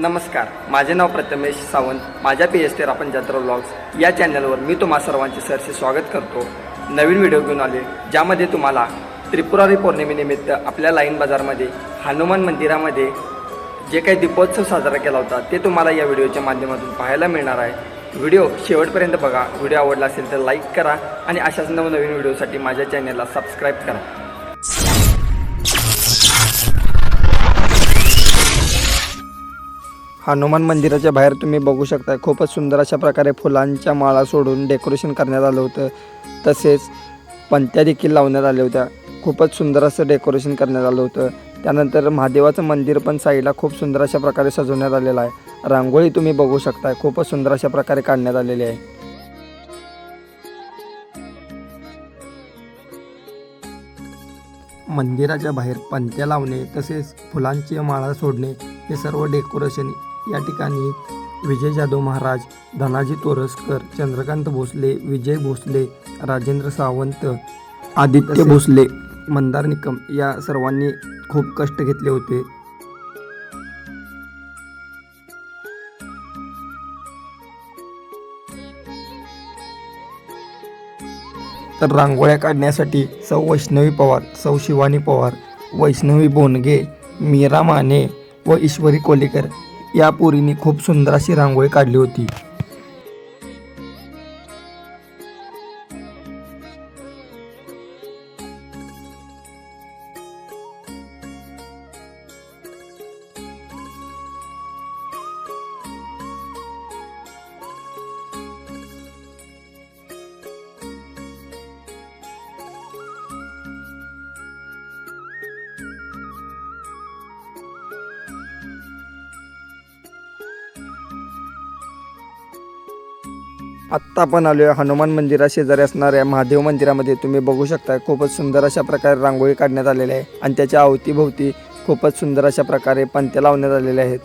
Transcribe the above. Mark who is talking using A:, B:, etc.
A: नमस्कार माझे नाव प्रथमेश सावंत. माझ्या पी एस टी रापण जत्रा ब्लॉग्स या चॅनलवर मी तुम्हा सर्वांचे सरसे स्वागत करतो. नवीन व्हिडिओ घेऊन आले ज्यामध्ये तुम्हाला त्रिपुरारी पौर्णिमेनिमित्त आपल्या लाईन बाजारमध्ये हनुमान मंदिरामध्ये जे काही दीपोत्सव साजरा केला होता ते तुम्हाला या व्हिडिओच्या माध्यमातून पाहायला मिळणार आहे. व्हिडिओ शेवटपर्यंत बघा. व्हिडिओ आवडला असेल तर लाईक करा आणि अशाच नवनवीन व्हिडिओसाठी माझ्या चॅनलला सबस्क्राईब करा. हनुमान मंदिराच्या बाहेर तुम्ही बघू शकता. खूपच सुंदर अशा प्रकारे फुलांच्या माळा सोडून डेकोरेशन करण्यात आलं होतं. तसेच पंत्या देखील लावण्यात आल्या होत्या. खूपच सुंदर असं डेकोरेशन करण्यात आलं होतं. त्यानंतर महादेवाचं मंदिर पण साईडला खूप सुंदर अशा प्रकारे सजवण्यात आलेलं आहे. रांगोळी तुम्ही बघू शकता. खूपच सुंदर अशा प्रकारे काढण्यात आलेली आहे. मंदिराच्या बाहेर पंत्या लावणे तसेच फुलांची माळा सोडणे हे सर्व डेकोरेशन या ठिकाणी विजय जाधव महाराज धनाजी तोरसकर चंद्रकांत भोसले विजय भोसले राजेंद्र सावंत आदित्य भोसले मंदार निकम या सर्वांनी खूप कष्ट घेतले होते. तर रांगोळ्या काढण्यासाठी सौ वैष्णवी पवार सौ शिवानी पवार वैष्णवी बोनगे मीरा माने व ईश्वरी कोलेकर या पोरीने खूप सुंदर अशी रांगोळी काढली होती. आत्ता आपण आलो आहे हनुमान मंदिरा शेजारी असणाऱ्या महादेव मंदिरामध्ये तुम्ही बघू शकता खूपच सुंदर अशा प्रकारे रांगोळी काढण्यात आलेली आहे आणि त्याच्या अवतीभोवती खूपच सुंदर अशा प्रकारे पंत्या लावण्यात आलेल्या आहेत.